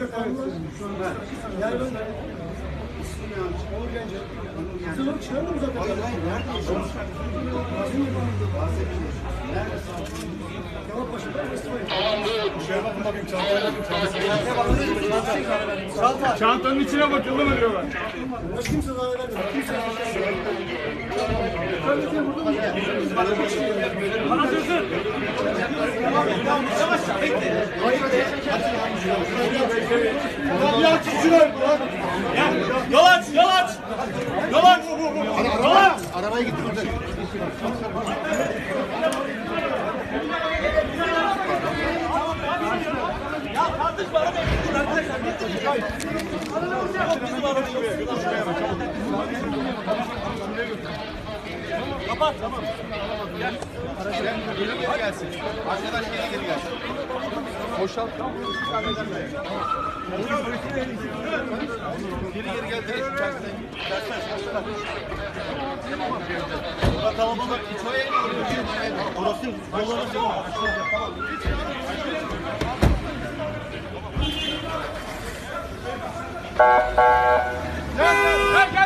Yani ben Onur Gence. Siz onu çıkarmadın mı zaten? Hayır hayır nerede yaşıyorsun? Kemal Paşa, ben Mustafa. Kardeşim burada mı? Bana sözü. Ya. Yol aç, yol aç. Yol aç. Yol aç. Arabaya gitti burada. Kapat, tamam. Geri geri gelsin. Arkadaş geri gelsin. Boşalt. Geri geri gel. direkt. Burada kalabalık. Mi oluyor? Orası orası. Tamam. Gel gel gel.